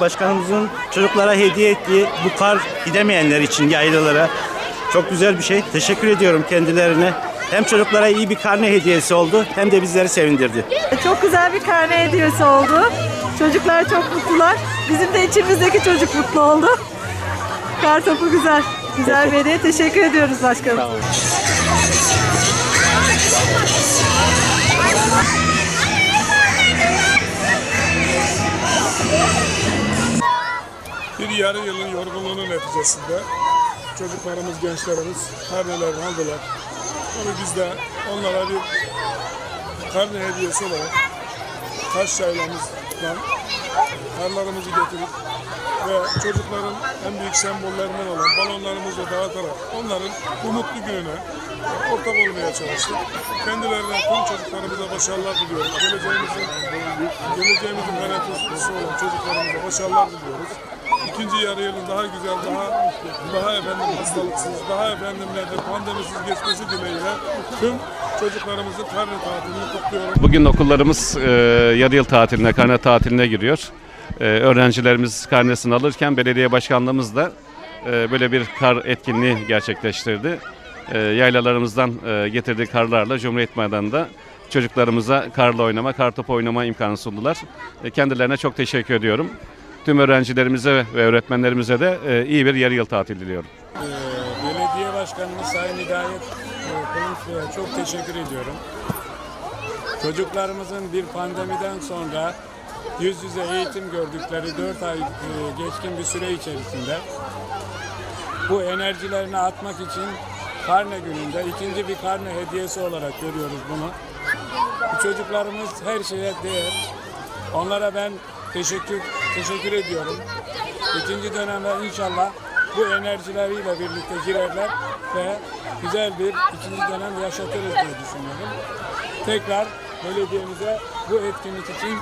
Başkanımızın çocuklara hediye ettiği bu kar gidemeyenler için yaylalara çok güzel bir şey. Teşekkür ediyorum kendilerine. Hem çocuklara iyi bir karne hediyesi oldu hem de bizleri sevindirdi. Çok güzel bir karne hediyesi oldu. Çocuklar çok mutlular. Bizim de içimizdeki çocuk mutlu oldu. Kar topu güzel. Güzel bir hediye. Teşekkür ediyoruz başkanım. Tamam. Bir yarı yılın yorgunluğunun neticesinde çocuklarımız, gençlerimiz karnelerini aldılar. Onu biz de onlara bir karne hediyesi olarak taş yaylamızdan karlarımızı getirip ve çocukların en büyük sembollerinden olan balonlarımızı dağıtarak onların bu mutlu gününe ortak olmaya çalıştık. Kendilerine tüm çocuklarımıza başarılar diliyorum. Geleceğimizin, geleceğimizin garantisi olan çocuklarımıza başarılar diliyoruz. İkinci yarı yılın daha güzel, daha daha efendim hastalıksız, daha efendim nedir, pandemisiz geçmesi dileğiyle tüm çocuklarımızın karne tatilini kutluyorum. Bugün okullarımız e, yarı yıl tatiline, karne tatiline giriyor. E, öğrencilerimiz karnesini alırken belediye başkanlığımız da e, böyle bir kar etkinliği gerçekleştirdi. E, yaylalarımızdan e, getirdiği karlarla Cumhuriyet Meydanı'nda çocuklarımıza karla oynama, kar topu oynama imkanı sundular. E, kendilerine çok teşekkür ediyorum. Tüm öğrencilerimize ve öğretmenlerimize de e, iyi bir yarı yıl tatil diliyorum. Ee, Belediye Başkanımız Sayın Hidayet e, Kılıç Bey'e çok teşekkür ediyorum. Çocuklarımızın bir pandemiden sonra yüz yüze eğitim gördükleri 4 ay e, geçkin bir süre içerisinde bu enerjilerini atmak için karne gününde ikinci bir karne hediyesi olarak görüyoruz bunu. Bu çocuklarımız her şeye değer. Onlara ben teşekkür teşekkür ediyorum. İkinci dönemde inşallah bu enerjileriyle birlikte girerler ve güzel bir ikinci dönem yaşatırız diye düşünüyorum. Tekrar belediyemize bu etkinlik için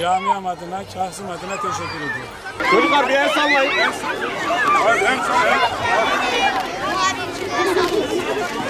camiam adına, şahsım adına teşekkür ediyorum. Çocuklar bir el sallayın.